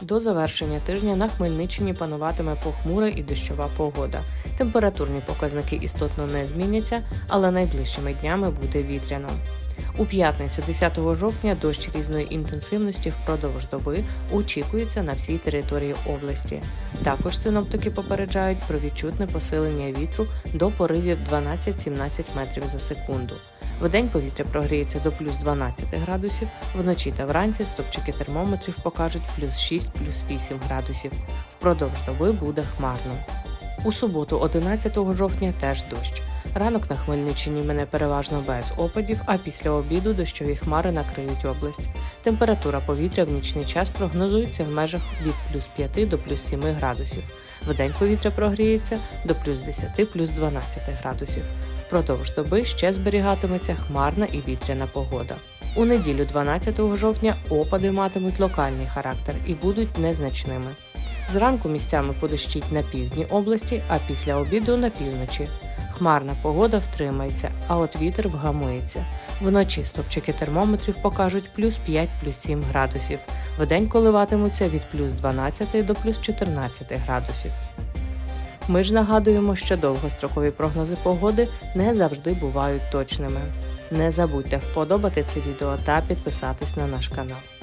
До завершення тижня на Хмельниччині пануватиме похмура і дощова погода. Температурні показники істотно не зміняться, але найближчими днями буде вітряно. У п'ятницю, 10 жовтня, дощ різної інтенсивності впродовж доби очікується на всій території області. Також синоптики попереджають про відчутне посилення вітру до поривів 12-17 метрів за секунду. Вдень повітря прогріється до плюс 12 градусів, вночі та вранці стопчики термометрів покажуть плюс 6, плюс 8 градусів. Впродовж доби буде хмарно. У суботу, 11 жовтня, теж дощ. Ранок на Хмельниччині мене переважно без опадів, а після обіду дощові хмари накриють область. Температура повітря в нічний час прогнозується в межах від плюс 5 до плюс 7 градусів. Вдень повітря прогріється до плюс 10 плюс 12 градусів. Впродовж доби ще зберігатиметься хмарна і вітряна погода. У неділю 12 жовтня опади матимуть локальний характер і будуть незначними. Зранку місцями подощить на півдні області, а після обіду на півночі. Хмарна погода втримається, а от вітер вгамується. Вночі стопчики термометрів покажуть плюс 5 плюс 7 градусів. Вдень коливатимуться від плюс 12 до плюс 14 градусів. Ми ж нагадуємо, що довгострокові прогнози погоди не завжди бувають точними. Не забудьте вподобати це відео та підписатись на наш канал.